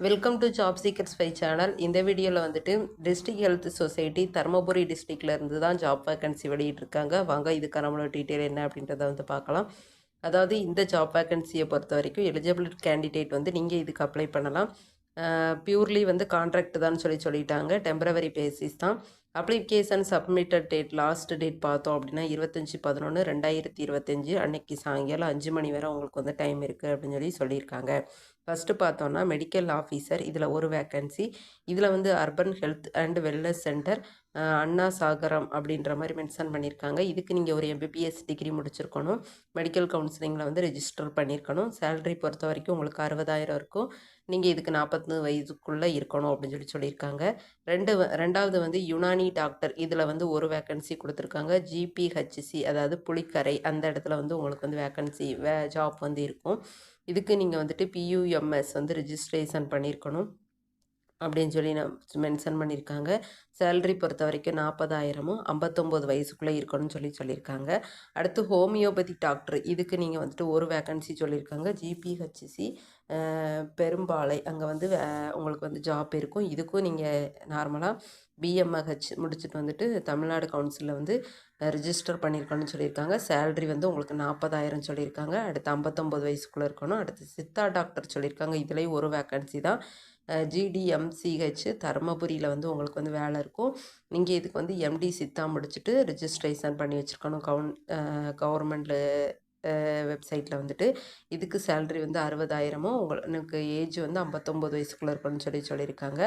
Welcome to job seekers ஃபை channel இந்த வீடியோவில் வந்துட்டு டிஸ்ட்ரிக் ஹெல்த் சொசைட்டி தருமபுரி டிஸ்ட்ரிக்ட்லேருந்து தான் ஜாப் வேகன்சி வெளியிட்ருக்காங்க வாங்க இதுக்கான நம்மளோட டீட்டெயில் என்ன அப்படின்றத வந்து பார்க்கலாம். அதாவது இந்த ஜாப் வேகன்சியை பொறுத்த வரைக்கும் எலிஜிபிள் கேண்டிடேட் வந்து நீங்கள் இதுக்கு அப்ளை பண்ணலாம். பியூர்லி வந்து கான்ட்ராக்ட் தான் சொல்லி சொல்லிட்டாங்க. டெம்பரவரி பேசிஸ் தான். Application submitted date last date பார்த்தோம் அப்படின்னா இருபத்தஞ்சி பதினொன்று ரெண்டாயிரத்தி இருபத்தஞ்சி. அன்னைக்கு சாயங்காலம் அஞ்சு மணி வரை உங்களுக்கு வந்து டைம் இருக்குது அப்படின்னு சொல்லி சொல்லியிருக்காங்க. ஃபஸ்ட்டு பார்த்தோன்னா மெடிக்கல் ஆஃபீஸர் இதில் ஒரு வேக்கன்சி இதில் வந்து urban health and wellness centre Anna Sagaram அப்படின்ற மாதிரி மென்ஷன் பண்ணியிருக்காங்க. இதுக்கு நீங்கள் ஒரு எம்பிபிஎஸ் டிகிரி முடிச்சிருக்கணும். மெடிக்கல் கவுன்சிலிங்கில் வந்து ரெஜிஸ்டர் பண்ணியிருக்கணும். சேலரி பொறுத்த வரைக்கும் உங்களுக்கு அறுபதாயிரம் இருக்கும். நீங்கள் இதுக்கு நாற்பத்தி வயதுக்குள்ளே இருக்கணும் அப்படின்னு சொல்லி சொல்லியிருக்காங்க. ரெண்டு வ- ரெண்டாவது வந்து யுனானி டாக்டர் இதில் வந்து ஒரு வேக்கன்சி கொடுத்துருக்காங்க. ஜிபிஹெச்சி அதாவது புளிக்கரை அந்த இடத்துல வந்து உங்களுக்கு வந்து வேக்கன்சி வே ஜாப் வந்து இருக்கும். இதுக்கு நீங்கள் வந்துட்டு பியூஎம்எஸ் வந்து ரிஜிஸ்ட்ரேஷன் பண்ணியிருக்கணும் அப்படின்னு சொல்லி நான் மென்ஷன் பண்ணியிருக்காங்க சேலரி பொறுத்த வரைக்கும் நாற்பதாயிரமும் ஐம்பத்தொம்போது வயசுக்குள்ளே இருக்கணும்னு சொல்லி சொல்லியிருக்காங்க அடுத்து ஹோமியோபதி டாக்டர் இதுக்கு நீங்கள் வந்துட்டு ஒரு வேக்கன்சி சொல்லியிருக்காங்க ஜிபிஹெச்சிசி பெரும்பாலை அங்கே வந்து வே- உங்களுக்கு வந்து ஜாப் இருக்கும். இதுக்கும் நீங்கள் நார்மலாக பிஎம்ஹெச் முடிச்சுட்டு வந்துட்டு தமிழ்நாடு கவுன்சிலில் வந்து ரிஜிஸ்டர் பண்ணியிருக்கணும்னு சொல்லியிருக்காங்க. சேல்ரி வந்து உங்களுக்கு நாற்பதாயிரம் சொல்லியிருக்காங்க. அடுத்து ஐம்பத்தொம்போது வயசுக்குள்ளே இருக்கணும். அடுத்து சித்தா டாக்டர் சொல்லியிருக்காங்க. இதுலேயும் ஒரு வேக்கன்சி தான். ஜிடிஎம்சிஹெச் தருமபுரியில் வந்து உங்களுக்கு வந்து வேலை இருக்கும். நீங்கள் இதுக்கு வந்து எம்டி சித்தா முடிச்சுட்டு ரிஜிஸ்ட்ரேஷன் பண்ணி வச்சுருக்கணும். கவுன் கவர்மெண்ட்டில் வெப்சைட்டில் வந்துட்டு இதுக்கு சேல்ரி வந்து அறுபதாயிரமும் உங்களுக்கு ஏஜ் வந்து ஐம்பத்தொம்போது வயசுக்குள்ளே இருக்கணும்னு சொல்லி சொல்லியிருக்காங்க.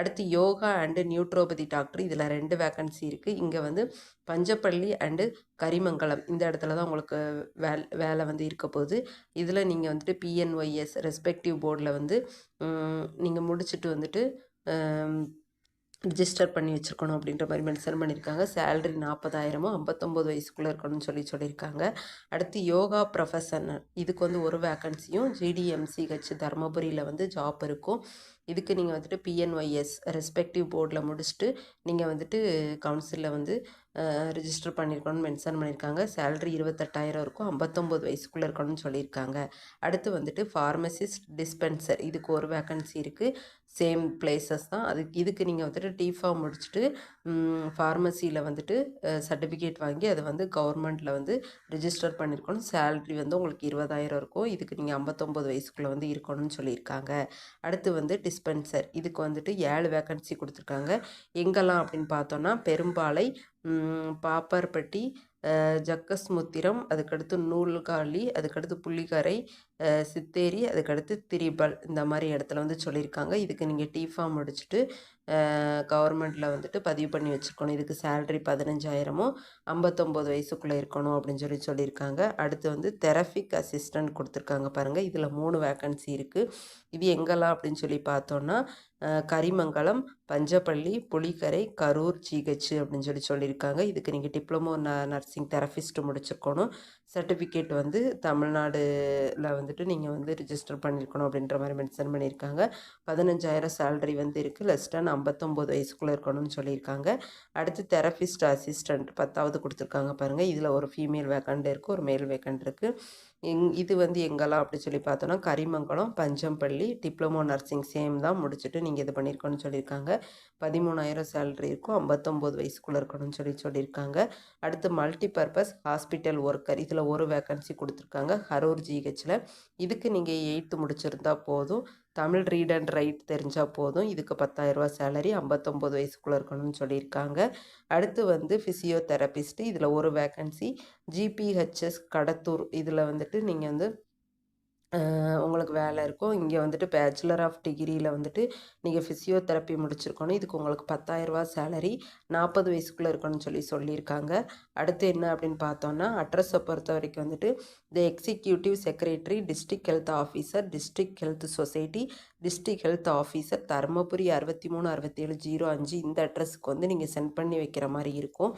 அடுத்து யோகா அண்டு நியூட்ரோபதி டாக்டர் இதில் ரெண்டு வேக்கன்சி இருக்குது இங்கே வந்து பஞ்சப்பள்ளி அண்டு கரிமங்கலம் இந்த இடத்துல தான் உங்களுக்கு வேல் வேலை வந்து இருக்க போகுது. இதில் நீங்கள் வந்துட்டு பிஎன்ஒய்எஸ் ரெஸ்பெக்டிவ் போர்டில் வந்து நீங்கள் முடிச்சுட்டு வந்துட்டு ரிஜிஸ்டர் பண்ணி வச்சுருக்கணும் அப்படின்ற மாதிரி மென்ஷன் பண்ணியிருக்காங்க. சேலரி நாற்பதாயிரமும் ஐம்பத்தொம்போது வயசுக்குள்ளே இருக்கணும்னு சொல்லி சொல்லியிருக்காங்க. அடுத்து யோகா ப்ரொஃபஷனல் இதுக்கு வந்து ஒரு வேக்கன்சியும் ஜிடிஎம்சிஹெச் தருமபுரியில் வந்து ஜாப் இருக்கும். இதுக்கு நீங்கள் வந்துட்டு பிஎன்ஒய்எஸ் ரெஸ்பெக்டிவ் போர்டில் முடிச்சுட்டு நீங்கள் வந்துட்டு கவுன்சிலில் வந்து ரிஜிஸ்டர் பண்ணியிருக்கணும்னு மென்ஷன் பண்ணியிருக்காங்க. சேலரி இருபத்தெட்டாயிரம் இருக்கும். ஐம்பத்தொம்போது வயசுக்குள்ளே இருக்கணும்னு சொல்லியிருக்காங்க. அடுத்து வந்துட்டு ஃபார்மசிஸ்ட் டிஸ்பென்சர் இதுக்கு ஒரு வேக்கன்சி இருக்குது சேம் பிளேசஸ் தான். அதுக்கு இதுக்கு நீங்கள் வந்துட்டு டிஃபார்ம் முடிச்சுட்டு ஃபார்மசியில் வந்துட்டு சர்டிஃபிகேட் வாங்கி அதை வந்து கவர்மெண்ட்டில் வந்து ரிஜிஸ்டர் பண்ணியிருக்கணும் சேலரி வந்து உங்களுக்கு இருபதாயிரம் இருக்கும். இதுக்கு நீங்கள் ஐம்பத்தொம்போது வயசுக்குள்ளே வந்து இருக்கணும்னு சொல்லியிருக்காங்க. அடுத்து வந்து டிஸ்பென்சர் இதுக்கு வந்துட்டு ஏழு வேக்கன்சி கொடுத்துருக்காங்க. எங்கெல்லாம் அப்படின்னு பார்த்தோன்னா பெரும்பாலை பாப்பர்பட்டி ஜக்கஸ்முத்திரம் அதுக்கடுத்து நூல்காலி அதுக்கடுத்து புள்ளிக்கரை சித்தேரி அதுக்கடுத்து திரிபல் இந்த மாதிரி இடத்துல வந்து சொல்லியிருக்காங்க. இதுக்கு நீங்கள் டீஃபார்ம் முடிச்சுட்டு கவர்மெண்ட்டில் வந்துட்டு பதிவு பண்ணி வச்சுருக்கணும். இதுக்கு சேலரி பதினஞ்சாயிரமும் ஐம்பத்தொம்போது வயசுக்குள்ளே இருக்கணும் அப்படின்னு சொல்லி சொல்லியிருக்காங்க. அடுத்து வந்து தெரபிக் அசிஸ்டண்ட் கொடுத்துருக்காங்க பாருங்கள் இதில் மூணு வேக்கன்சி இருக்குது இது எங்கெல்லாம் அப்படின்னு சொல்லி பார்த்தோன்னா கரிமங்கலம் பஞ்சப்பள்ளி புலிகரை கரூர் ஜிஹெச் அப்படின்னு சொல்லி சொல்லியிருக்காங்க. இதுக்கு நீங்கள் டிப்ளமோ ந நர்சிங் தெரபிஸ்ட் முடிச்சிருக்கணும். சர்டிஃபிகேட் வந்து தமிழ்நாடுல வந்துட்டு நீங்கள் வந்து ரிஜிஸ்டர் பண்ணியிருக்கணும் அப்படின்ற மாதிரி மென்ஷன் பண்ணியிருக்காங்க. பதினஞ்சாயிரம் சேலரி வந்து இருக்குது லெஸ் தென் ஐம்பத்தொம்போது வயசுக்குள்ளே இருக்கணும்னு சொல்லியிருக்காங்க. அடுத்து தெரபிஸ்ட் அசிஸ்டண்ட் பத்தாவது கொடுத்துருக்காங்க பாருங்கள் இதில் ஒரு ஃபீமேல் வேக்கண்ட் இருக்குது ஒரு மேல் வேக்கண்ட் இருக்குது எங் இது வந்து எங்கெல்லாம் அப்படி சொல்லி பார்த்தோன்னா Karimangalam Panchampalli diploma nursing same தான் முடிச்சுட்டு நீங்கள் இது பண்ணியிருக்கோன்னு சொல்லியிருக்காங்க. பதிமூணாயிரம் சேலரி இருக்கும். ஐம்பத்தொம்போது வயசுக்குள்ளே இருக்கணும்னு சொல்லி சொல்லியிருக்காங்க. அடுத்து மல்டி பர்பஸ் ஹாஸ்பிட்டல் ஒர்க்கர் இதில் ஒரு வேக்கன்சி கொடுத்துருக்காங்க. ஹரூர் ஜிஹெச்சில் இதுக்கு நீங்கள் எயித்து முடிச்சிருந்தா போதும். தமிழ் ரீட் அண்ட் ரைட் தெரிஞ்சால் போதும். இதுக்கு பத்தாயிரரூபா சேலரி ஐம்பத்தொம்போது வயசுக்குள்ளே இருக்கணும்னு சொல்லியிருக்காங்க. அடுத்து வந்து ஃபிசியோதெரபிஸ்ட்டு இதில் ஒரு வேக்கன்சி ஜிபிஹெச்எஸ் கடத்தூர் இதில் வந்துட்டு நீங்கள் வந்து உங்களுக்கு வேலை இருக்கும். இங்கே வந்துட்டு பேச்சுலர் ஆஃப் டிகிரியில் வந்துட்டு நீங்கள் ஃபிசியோதெரப்பி முடிச்சிருக்கணும். இதுக்கு உங்களுக்கு பத்தாயிரரூபா சேலரி நாற்பது வயசுக்குள்ளே இருக்கணும்னு சொல்லி சொல்லியிருக்காங்க. அடுத்து என்ன அப்படின்னு பார்த்தோன்னா அட்ரஸை பொறுத்த வரைக்கும் வந்துட்டு the executive secretary district health officer district health society district health officer Dharmapuri அறுபத்தி மூணு அறுபத்தேழு ஜீரோ அஞ்சு இந்த அட்ரஸுக்கு வந்து நீங்கள் சென்ட் பண்ணி வைக்கிற மாதிரி இருக்கும்.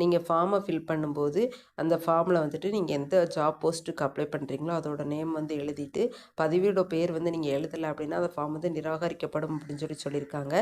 நீங்கள் ஃபார்மை ஃபில் பண்ணும்போது அந்த ஃபார்மில் வந்துட்டு நீங்கள் எந்த ஜாப் போஸ்ட்டுக்கு அப்ளை பண்ணுறீங்களோ அதோட நேம் வந்து எழுதிட்டு பதிவோட பேர் வந்து நீங்கள் எழுதலை அப்படின்னா அந்த ஃபார்ம் வந்து நிராகரிக்கப்படும் அப்படின்னு சொல்லி சொல்லியிருக்காங்க.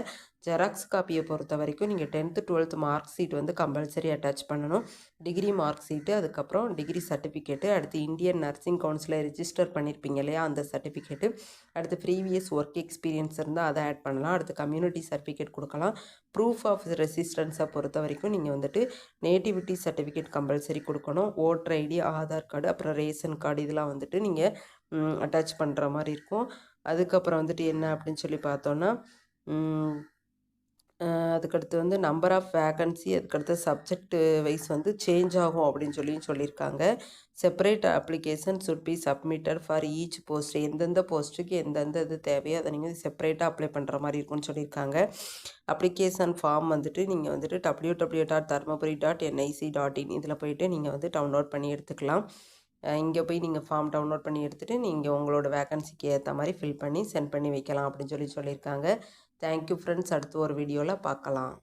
ஜெராக்ஸ் காப்பியை பொறுத்த வரைக்கும் நீங்கள் டென்த்து டுவெல்த் மார்க் ஷீட் வந்து கம்பல்சரி அட்டாச் பண்ணணும். டிகிரி மார்க் ஷீட்டு அதுக்கப்புறம் டிகிரி சர்டிஃபிகேட்டு அடுத்து இந்தியன் நர்சிங் கவுன்சிலை ரிஜிஸ்டர் பண்ணியிருப்பீங்க இல்லையா அந்த சர்டிஃபிகேட்டு அடுத்து ப்ரீவியஸ் ஒர்க் எக்ஸ்பீரியன்ஸ் இருந்தால் அதை ஆட் பண்ணலாம். அடுத்து கம்யூனிட்டி சர்டிஃபிகேட் கொடுக்கலாம். ப்ரூஃப் ஆஃப் ரெசிஸ்டன்ஸை பொறுத்த வரைக்கும் நீங்கள் வந்துட்டு நேட்டிவிட்டி சர்டிஃபிகேட் கம்பல்சரி கொடுக்கணும். ஓட்டர் ஐடி ஆதார் கார்டு அப்புறம் ரேஷன் கார்டு இதெல்லாம் வந்துட்டு நீங்கள் அட்டாச் பண்ணுற மாதிரி இருக்கும். அதுக்கப்புறம் வந்துட்டு என்ன அப்படின்னு சொல்லி பார்த்தோன்னா அதுக்கடுத்து வந்து நம்பர் ஆஃப் வேக்கன்சி அதுக்கடுத்து சப்ஜெக்ட் வைஸ் வந்து சேஞ்ச் ஆகும் அப்படின்னு சொல்லியும் சொல்லியிருக்காங்க. Separate application should be submitted for each post எந்தெந்த போஸ்ட்டுக்கு எந்தெந்த இது தேவையோ அதை நீங்கள் செப்பரேட்டாக அப்ளை பண்ணுற மாதிரி இருக்கும்னு சொல்லியிருக்காங்க. அப்ளிகேஷன் ஃபார்ம் வந்துட்டு நீங்கள் வந்துட்டு W W dot Dharmapuri dot NIC dot in இதில் போயிட்டு நீங்கள் வந்து டவுன்லோட் பண்ணி எடுத்துக்கலாம். இங்கே போய் நீங்கள் ஃபார்ம் டவுன்லோட் பண்ணி எடுத்துகிட்டு நீங்கள் உங்களோட வேகன்சிக்கு ஏற்ற மாதிரி ஃபில் பண்ணி சென்ட் பண்ணி வைக்கலாம் அப்படின்னு சொல்லி சொல்லியிருக்காங்க. தேங்க்யூ ஃப்ரெண்ட்ஸ் அடுத்து ஒரு வீடியோவில் பார்க்கலாம்.